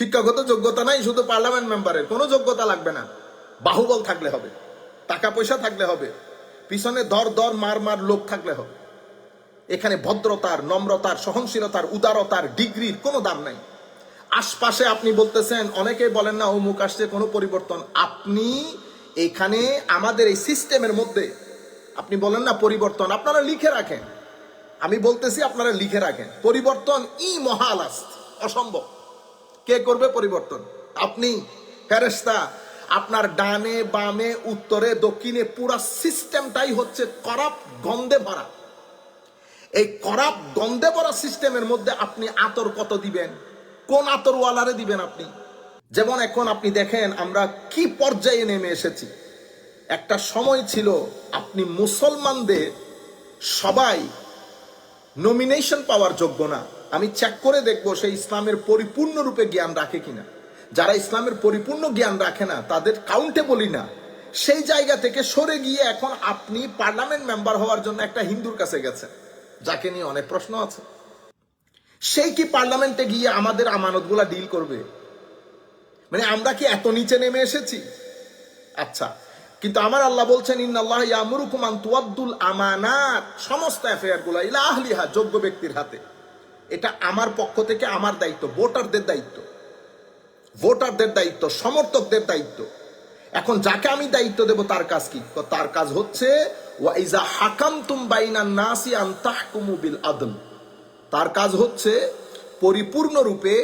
শিক্ষাগত যোগ্যতা নাই, শুধু পার্লামেন্ট মেম্বারের। কোনো যোগ্যতা লাগবে না। বাহুবল থাকলে হবে। টাকা পয়সা থাকলে হবে। পিছনে দর দর, মার মার লোক থাকলে হবে। এখানে ভদ্রতার, নম্রতার, সহনশীলতার, উদারতার, ডিগ্রির কোনো দাম নাই। আশপাশে আপনি বলতেছেন, অনেকে বলেন না, অমুক আসছে, কোনো পরিবর্তন। আপনি এখানে আমাদের এই সিস্টেমের মধ্যে, আপনি বলেন না পরিবর্তন, আপনারা লিখে রাখেন। আমি বলতেছি আপনারা লিখে রাখেন। পরিবর্তন ই মহালাস অসম্ভব। কে করবে পরিবর্তন? আপনি ফেরেস্তা আপনার ডানে, বামে, উত্তরে, দক্ষিণে পুরা সিস্টেমটাই হচ্ছে করাপ, গন্ধে ভরা। এই করাপ, গন্ধে ভরা সিস্টেমের মধ্যে আপনি আতর কত দিবেন? কোন আতরওয়ালারে দিবেন আপনি? যেমন এখন আপনি দেখেন, আমরা কি পর্যায়ে নেমে এসেছি। একটা সময় ছিল আপনি মুসলমানদের সবাই নমিনেশন পাওয়ার যোগ্য না। আমি চেক করে দেখব সেই ইসলামের পরিপূর্ণ রূপে জ্ঞান রাখে কিনা। যারা ইসলামের পরিপূর্ণ জ্ঞান রাখে না, তাদের কাউন্টে বলি না। সেই জায়গা থেকে সরে গিয়ে এখন আপনি পার্লামেন্ট মেম্বার হওয়ার জন্য একটা হিন্দুর কাছে গেছেন। যাকে নিয়ে অনেক প্রশ্ন আছে। সেই কি পার্লামেন্টে গিয়ে আমাদের আমানতগুলা ডিল করবে? মানে আমরা কি এত নিচে নেমে এসেছি? আচ্ছা কিন্তু আমার আল্লাহ বলছেন, ইন্নাল্লাহ ইয়ামুরুকুম আন তুয়াদ্দুল আমানাত। সমস্ত অ্যাফেয়ারগুলা ইলা আহলিহা, যোগ্য ব্যক্তির হাতে। এটা আমার পক্ষ থেকে আমার দায়িত্ব, ভোটারদের দায়িত্ব। ভোটারদের দায়িত্ব, সমর্থকদের দায়িত্ব। এখন যাকে আমি দায়িত্ব দেব, তার কাজ কি? তার কাজ হচ্ছে হাকামতুম বাইনান নাসি তার কাজ হচ্ছে, পরিপূর্ণরূপে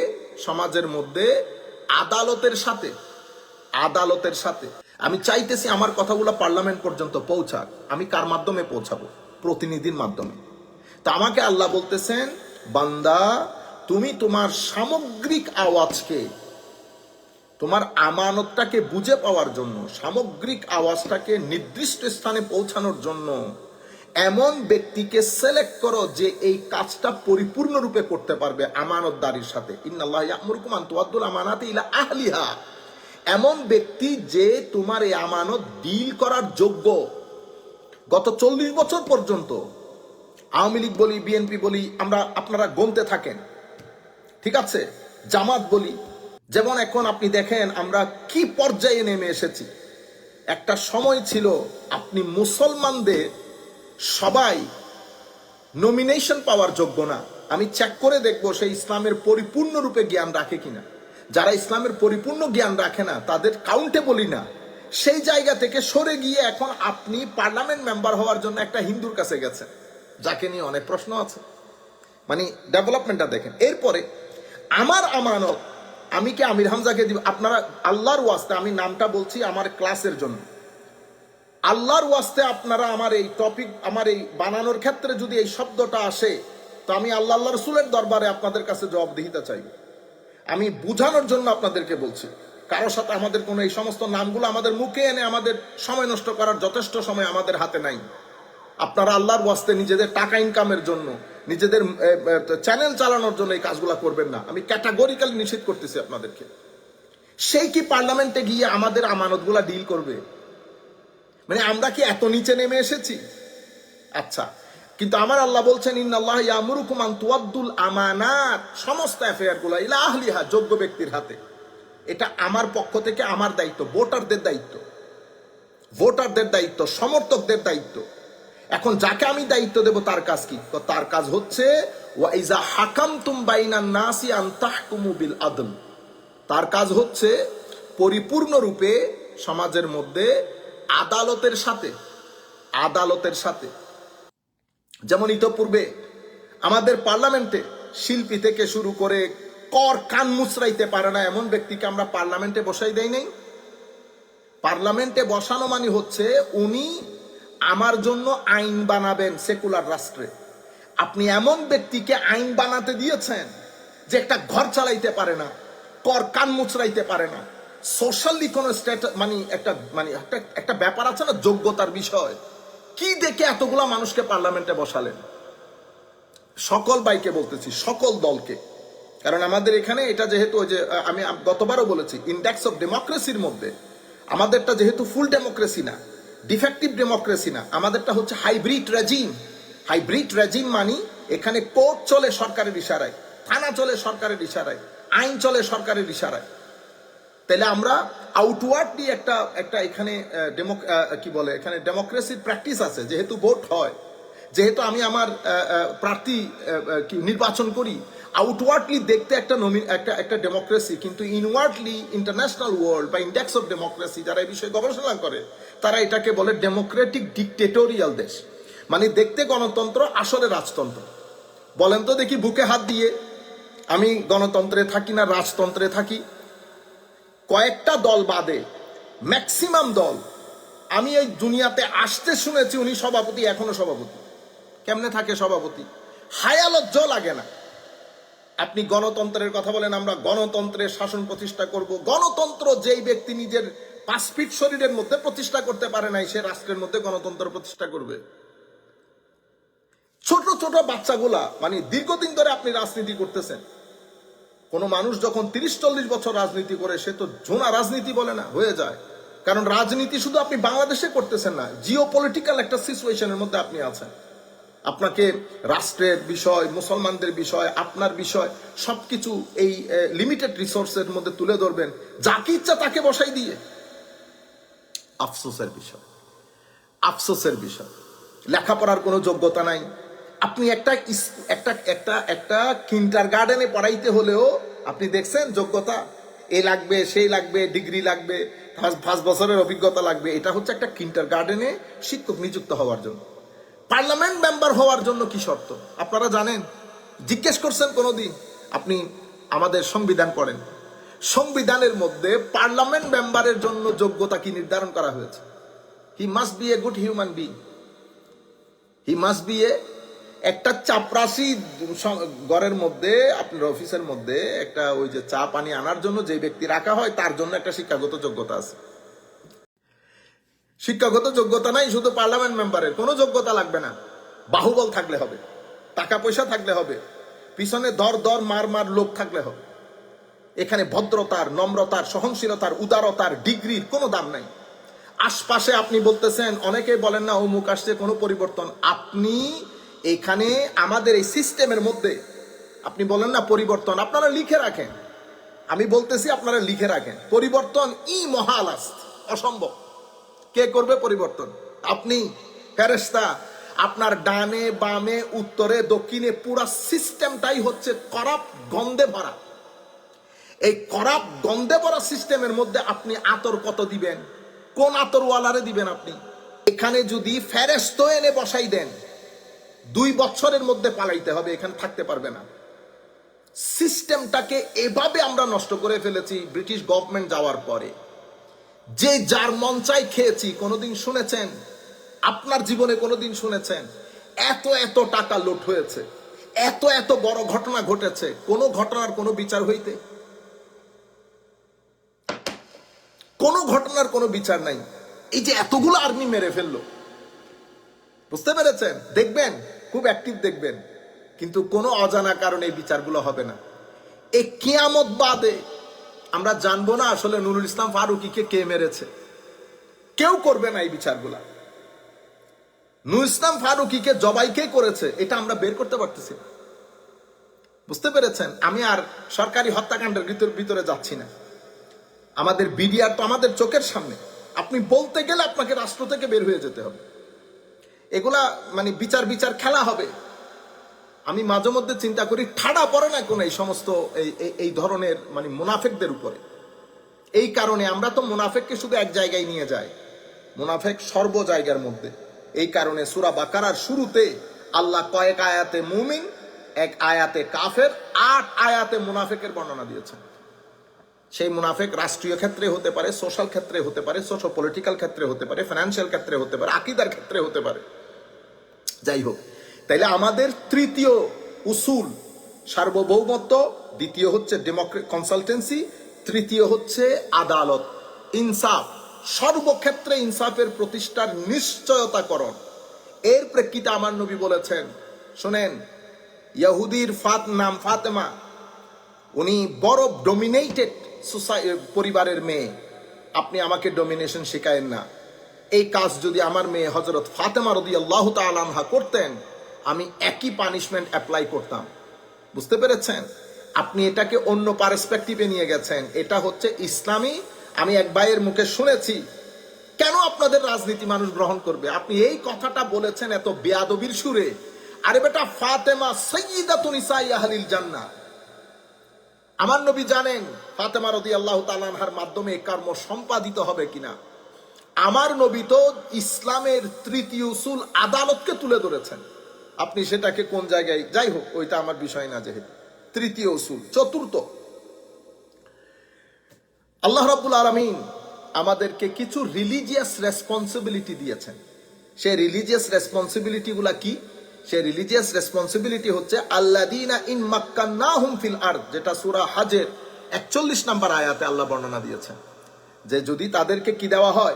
সমাজের মধ্যে আদালতের সাথে আদালতের সাথে। আমি চাইতেছি আমার কথাগুলো পার্লামেন্ট পর্যন্ত পৌঁছাক। আমি কার মাধ্যমে পৌঁছাবো? প্রতিনিধির মাধ্যমে। তা আমাকে আল্লাহ বলতেছেন বান্দা, তুমি তোমার সামগ্রিক আওয়াজকে, তোমার আমানতটাকে বুঝে পাওয়ার জন্য, সামগ্রিক আওয়াজটাকে নির্দিষ্ট স্থানে পৌঁছানোর জন্য এমন ব্যক্তিকে সিলেক্ট করো যে এই কাজটা পরিপূর্ণরূপে করতে পারবে আমানতদারির সাথে। আহলিহা। এমন ব্যক্তি যে তোমার এই আমানত ডিল করার যোগ্য। গত চল্লিশ বছর পর্যন্ত আওয়ামী লীগ বলি, বিএনপি বলি, আমরা আপনারা গমতে থাকেন। ঠিক আছে? জামাত বলি। যেমন এখন আপনি দেখেন, আমরা কি পর্যায়ে নেমে এসেছি। একটা সময় ছিল, আপনি মুসলমানদের সবাই নমিনেশন পাওয়ার যোগ্য না। আমি চেক করে দেখব সেই ইসলামের পরিপূর্ণ রূপে জ্ঞান রাখে কিনা। যারা ইসলামের পরিপূর্ণ জ্ঞান রাখে না, তাদের কাউন্টে বলি না। সেই জায়গা থেকে সরে গিয়ে এখন আপনি পার্লামেন্ট মেম্বার হওয়ার জন্য একটা হিন্দুর কাছে গেছেন। যাকে নিয়ে অনেক প্রশ্ন আছে। মানে ডেভেলপমেন্টটা দেখেন। এরপরে, আমার আমানত, আমি কি আমির হামজাকে দিব? আপনারা, আল্লাহর ওয়াস্তে আমি নামটা বলছি আমার ক্লাসের জন্য। আল্লাহর ওয়াস্তে আপনারা আমার এই টপিক আমার এই বানানোর ক্ষেত্রে যদি এই শব্দটা আসে, তো আমি আল্লাহ আল্লাহ রসুলের দরবারে আপনাদের কাছে জবাব জবাবদিহিতা চাইব। আমি বুঝানোর জন্য আপনাদেরকে বলছি। কারোর সাথে আমাদের কোনো এই সমস্ত নামগুলো আমাদের মুখে এনে আমাদের সময় নষ্ট করার যথেষ্ট সময় আমাদের হাতে নাই। আপনারা আল্লাহর ওয়াস্তে নিজেদের টাকা ইনকামের জন্য, নিজেদের চ্যানেল চালানোর জন্য এই কাজগুলো করবেন না। আমি ক্যাটাগরিক্যালি নিষেধ করতেছি আপনাদেরকে। সেই কি পার্লামেন্টে গিয়ে আমাদের আমানতগুলা ডিল করবে? মানে আমরা কি এত নিচে নেমে এসেছি? আচ্ছা কিন্তু আমার আল্লাহ বলছেন, ইন্নাল্লাহ ইয়ামুরুকুম আন তুয়াদ্দুল আমানাত। সমস্ত অ্যাফেয়ারগুলা ইলা আহলিহা, যোগ্য ব্যক্তির হাতে। এটা আমার পক্ষ থেকে আমার দায়িত্ব, ভোটারদের দায়িত্ব। ভোটারদের দায়িত্ব, সমর্থকদের দায়িত্ব। এখন যাকে আমি দায়িত্ব দেব, তার কাজ কি? তার কাজ হচ্ছে নাসি আদল তার কাজ হচ্ছে, পরিপূর্ণরূপে সমাজের মধ্যে আদালতের সাথে আদালতের সাথে। যেমন ইতপূর্বে আমাদের পার্লামেন্টে শিল্পী থেকে শুরু করে কর কান মুচড়াইতে পারে না এমন ব্যক্তিকে আমরা পার্লামেন্টে বসাই দেই নাই। পার্লামেন্টে বসানো মানে হচ্ছে, উনি আমার জন্য আইন বানাবেন সেকুলার রাষ্ট্রে। আপনি এমন ব্যক্তিকে আইন বানাতে দিয়েছেন যে একটা ঘর চালাইতে পারে না, কর কান মুচড়াইতে পারে না। সোশ্যালি কোনো স্ট্যাটাস মানে একটা মানে একটা একটা ব্যাপার আছে না যোগ্যতার বিষয়। কি দেখে এতগুলা মানুষকে পার্লামেন্টে বসালেন? সকল বাইকে বলতেছি, সকল দলকে। কারণ আমাদের এখানে এটা যেহেতু ওই যে, আমি গতবারও বলেছি ইন্ডেক্স অফ ডেমোক্রেসির মধ্যে। আমাদেরটা যেহেতু ফুল ডেমোক্রেসি না ডিফেক্টিভ ডেমোক্রেসি না। আমাদেরটা হচ্ছে হাইব্রিড রেজিম হাইব্রিড রেজিম মানি এখানে কোর্ট চলে সরকারের ইশারায়, থানা চলে সরকারের ইশারায়, আইন চলে সরকারের ইশারায়। তাহলে আমরা আউটওয়ার্ডলি একটা একটা এখানে ডেমো- কি বলে, এখানে ডেমোক্রেসির প্র্যাকটিস আছে, যেহেতু ভোট হয়। যেহেতু আমি আমার প্রার্থী নির্বাচন করি আউটওয়ার্ডলি দেখতে একটা নমি একটা একটা ডেমোক্রেসি কিন্তু ইনওয়ার্ডলি ইন্টারন্যাশনাল ওয়ার্ল্ড বা ইন্ডেক্স অফ ডেমোক্রেসি যারা এই বিষয়ে গবেষণা করে, তারা এটাকে বলে ডেমোক্রেটিক ডিকটেটোরিয়াল দেশ। মানে দেখতে গণতন্ত্র, আসলে রাজতন্ত্র। বলেন তো দেখি বুকে হাত দিয়ে, আমি গণতন্ত্রে থাকি না, রাজতন্ত্রে থাকি। কয়েকটা দল বাদে ম্যাক্সিমাম দল, আমি এই দুনিয়াতে আসতে শুনেছি উনি সভাপতি, এখনও সভাপতি। কেমনে থাকে সভাপতি? হায়ালজ্জ লাগে না। আপনি গণতন্ত্রের কথা বলেন, আমরা গণতন্ত্রের শাসন প্রতিষ্ঠা করব। গণতন্ত্র যেই ব্যক্তি নিজের পাঁচ ফিট শরীরের মধ্যে প্রতিষ্ঠা করতে পারে নাই, সে রাষ্ট্রের মধ্যে গণতন্ত্র প্রতিষ্ঠা করবে। ছোট ছোট বাচ্চাগুলা মানে দীর্ঘদিন ধরে আপনি রাজনীতি করতেছেন। কোন মানুষ যখন তিরিশ, চল্লিশ বছর রাজনীতি করে, সে তো জোনা রাজনীতি বলে না, হয়ে যায়। কারণ রাজনীতি শুধু আপনি বাংলাদেশে করতেছেন না জিও পলিটিক্যাল একটা সিচুয়েশনের মধ্যে আপনি আছেন। আপনাকে রাষ্ট্রের বিষয়, মুসলমানদের বিষয়, আপনার বিষয়, সবকিছু এই লিমিটেড রিসোর্সের মধ্যে তুলে ধরবেন। যাকে ইচ্ছা তাকে বসাই দিয়ে। আফসোসের বিষয়। আফসোসের বিষয়। লেখাপড়ার কোনো যোগ্যতা নাই। আপনি একটা একটা একটা একটা কিন্টার গার্ডেনে পড়াইতে হলেও আপনি দেখছেন যোগ্যতা, এ লাগবে সেই লাগবে ডিগ্রি লাগবে, পাঁচ বছরের অভিজ্ঞতা লাগবে। এটা হচ্ছে একটা কিন্টার গার্ডেনে শিক্ষক নিযুক্ত হওয়ার জন্য। পার্লামেন্ট মেম্বার হওয়ার জন্য কি শর্ত? আপনারা জানেন? জিজ্ঞেস করছেন কোনোদিন? আপনি আমাদের সংবিধান পড়েন। সংবিধানের মধ্যে পার্লামেন্ট মেম্বারের জন্য যোগ্যতা কি নির্ধারণ করা হয়েছে? He must be a good human being he must be a একটা চাপরাশি ঘরের মধ্যে, আপনার অফিসের মধ্যে একটা ওই যে চা পানি আনার জন্য যে ব্যক্তি রাখা হয়, তার জন্য একটা শিক্ষাগত যোগ্যতা আছে। শিক্ষাগত যোগ্যতা নাই, শুধু পার্লামেন্ট মেম্বারের। কোনো যোগ্যতা লাগবে না। বাহুবল থাকলে হবে। টাকা পয়সা থাকলে হবে। পিছনে দর দর, মার মার লোক থাকলে হবে। এখানে ভদ্রতার, নম্রতার, সহনশীলতার, উদারতার, ডিগ্রির কোনো দাম নাই। আশপাশে আপনি বলতেছেন, অনেকে বলেন না, অমুক আসছে, কোনো পরিবর্তন। আপনি এখানে আমাদের এই সিস্টেমের মধ্যে, আপনি বলেন না পরিবর্তন, আপনারা লিখে রাখেন। আমি বলতেছি আপনারা লিখে রাখেন। পরিবর্তন ই মহালাস অসম্ভব। কে করবে পরিবর্তন? আপনি ফেরেস্তা আপনার ডানে, বামে, উত্তরে, দক্ষিণে পুরা সিস্টেমটাই হচ্ছে করাপ, গন্ধে ভরা। এই করাপ, গন্ধে ভরা সিস্টেমের মধ্যে আপনি আতর কত দিবেন? কোন আতরওয়ালারে দিবেন আপনি? এখানে যদি ফেরেস্ত এনে বসাই দেন, দুই বছরের মধ্যে পালাইতে হবে, এখানে থাকতে পারবে না। সিস্টেমটাকে এভাবে আমরা নষ্ট করে ফেলেছি, ব্রিটিশ গভর্নমেন্ট যাওয়ার পরে। যে যার মঞ্চাই খেয়েছি, কোনোদিন শুনেছেন? আপনার জীবনে কোনোদিন শুনেছেন? এত এত টাকা লুট হয়েছে, এত এত বড় ঘটনা ঘটেছে, কোনো ঘটনার কোনো বিচার হইতে? কোনো ঘটনার কোনো বিচার নাই। এই যে এতগুলো আর্মি মেরে ফেলল। বুঝতে পেরেছেন? দেখবেন, খুব অ্যাক্টিভ দেখবেন। কিন্তু কোনো অজানা কারণে এই বিচারগুলো হবে না। এই কিয়ামত বাদে আমরা জানব না আসলে নুরুল ইসলাম ফারুকিকে কে মেরেছে। কেউ করবে না এই বিচারগুলা। নুর ইসলাম ফারুকিকে জবাই কে করেছে, এটা আমরা বের করতে পারতেছি না। বুঝতে পেরেছেন? আমি আর সরকারি হত্যাকাণ্ডের ভিতর ভিতরে যাচ্ছি না। আমাদের বিডিআর তো আমাদের চোখের সামনে। আপনি বলতে গেলে আপনাকে রাষ্ট্র থেকে বের হয়ে যেতে হবে। এগুলা মানে বিচার বিচার খেলা হবে। আমি মাঝে মধ্যে চিন্তা করি, ঠাড়া পড়ে না কোন এই সমস্ত এই, এই- ধরনের মানে মুনাফেকদের উপরে। এই কারণে আমরা তো মুনাফেককে শুধু এক জায়গায় নিয়ে যাই। মুনাফেক সর্ব জায়গার মধ্যে। এই কারণে সুরা বাকারার শুরুতে আল্লাহ কয়েক আয়াতে মুমিন, এক আয়াতে কাফের, আট আয়াতে মুনাফেকের বর্ণনা দিয়েছেন। সেই মুনাফেক রাষ্ট্রীয় ক্ষেত্রে হতে পারে, সোশ্যাল ক্ষেত্রে হতে পারে সোশ্যাল পলিটিক্যাল ক্ষেত্রে হতে পারে, ফিনান্সিয়াল ক্ষেত্রে হতে পারে, আকিদার ক্ষেত্রে হতে পারে। যাই হোক তাইলে আমাদের তৃতীয় উসুল সার্বভৌমত্ব, দ্বিতীয় হচ্ছে ডেমোক্রেট কনসালটেন্সি তৃতীয় হচ্ছে আদালত। ইনসাফ, সর্বক্ষেত্রে ইনসাফের প্রতিষ্ঠার নিশ্চয়তাকরণ। এর প্রেক্ষিতে আমার নবী বলেছেন, শোনেন ইহুদির ফাত নাম ফাতেমা, উনি বড় ডোমিনেটেড পরিবারের মেয়ে। আপনি আমাকে ডোমিনেশন শেখায়েন না। এই কাজ যদি আমার মেয়ে হজরত ফাতেমা রদি আল্লাহ তালানহা করতেন আমি একই পানিশমেন্ট অ্যাপ্লাই করতাম। বুঝতে পেরেছেন? আপনি এটাকে অন্য পার্সপেক্টিভে নিয়ে গেছেন। এটা হচ্ছে ইসলামী। আমি এক ভাইয়ের মুখে শুনেছি, কেন আপনাদের রাজনীতি মানুষ গ্রহণ করবে? আপনি এই কথাটা বলেছেন এত বেয়াদবির সুরে। আরে বেটা, ফাতেমা সৈয়দাতুন ইসাই আহলিল জান্নাহ। আমার নবী জানেন, ফাতেমা রদি আল্লাহ তালানহার মাধ্যমে কর্ম সম্পাদিত হবে কিনা। আমার নবী তো ইসলামের তৃতীয় উসুল আদালতকে তুলে ধরেছেন। আপনি সেটাকে কোন জায়গায়, যাই হোক, ওইটা আমার বিষয় না যেহেতু। তৃতীয় উসুল, চতুর্থ। আল্লাহ রাব্বুল আলমিন আমাদেরকে কিছু রিলিজিয়াস রেসপন্সিবিলিটি দিয়েছেন। সেই রিলিজিয়াস রেসপন্সিবিলিটি গুলা কি? সেই রিলিজিয়াস রেসপন্সিবিলিটি হচ্ছে আল্লাদিনা ইন মাক্কান্নাহুম ফিল আরদ, যেটা সুরা হাজের 41 নম্বর আয়াতে আল্লাহ বর্ণনা দিয়েছেন। যে যদি তাদেরকে কি দেওয়া হয়?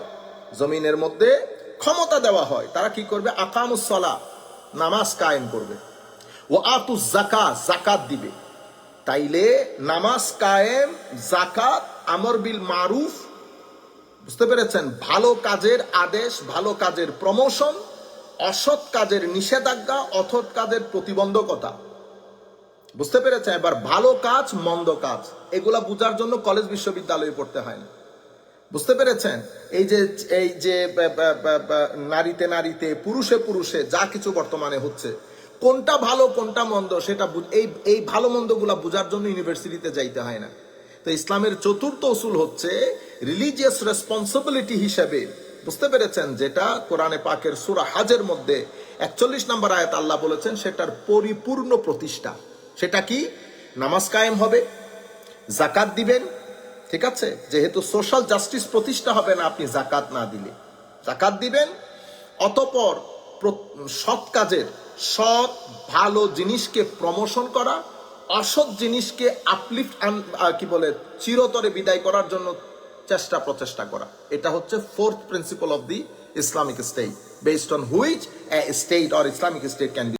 জমিনের মধ্যে ক্ষমতা দেওয়া হয়, তারা কি করবে? আকামুস সালাহ নামাজ কায়েম করবে। ও আতু জাকা জাকাত দিবে। তাইলে নামাজ কায়েম জাকাত আমর বিল মারুফ, বুঝতে পেরেছেন? ভালো কাজের আদেশ, ভালো কাজের প্রমোশন অসৎ কাজের নিষেধাজ্ঞা, অথৎ কাজের প্রতিবন্ধকতা। বুঝতে পেরেছেন? এবার ভালো কাজ, মন্দ কাজ, এগুলা বোঝার জন্য কলেজ বিশ্ববিদ্যালয়ে পড়তে হয় না। বুঝতে পেরেছেন? এই যে এই যে নারীতে নারীতে, পুরুষে পুরুষে যা কিছু বর্তমানে হচ্ছে, কোনটা ভালো, কোনটা মন্দ, সেটা এই এই ভালো মন্দগুলা বোঝার জন্য ইউনিভার্সিটিতে যাইতে হয় না। তো ইসলামের চতুর্থ উসুল হচ্ছে রিলিজিয়াস রেসপন্সিবিলিটি হিসেবে, বুঝতে পেরেছেন? যেটা কোরআনে পাকের সুরা হাজের মধ্যে একচল্লিশ নম্বর আয়াত আল্লাহ বলেছেন, সেটার পরিপূর্ণ প্রতিষ্ঠা। সেটা কি? নামাজ কায়েম হবে জাকাত দিবেন ঠিক আছে? যেহেতু সোশ্যাল জাস্টিস প্রতিষ্ঠা হবে না, আপনি জাকাত না দিলে। জাকাত দিবেন, অতপর প্র- সৎ কাজের, সৎ, ভালো জিনিসকে প্রমোশন করা, অসৎ জিনিসকে আপলিফট কি বলে, চিরতরে বিদায় করার জন্য চেষ্টা প্রচেষ্টা করা। এটা হচ্ছে fourth principle of the Islamic state based on which a state or Islamic state can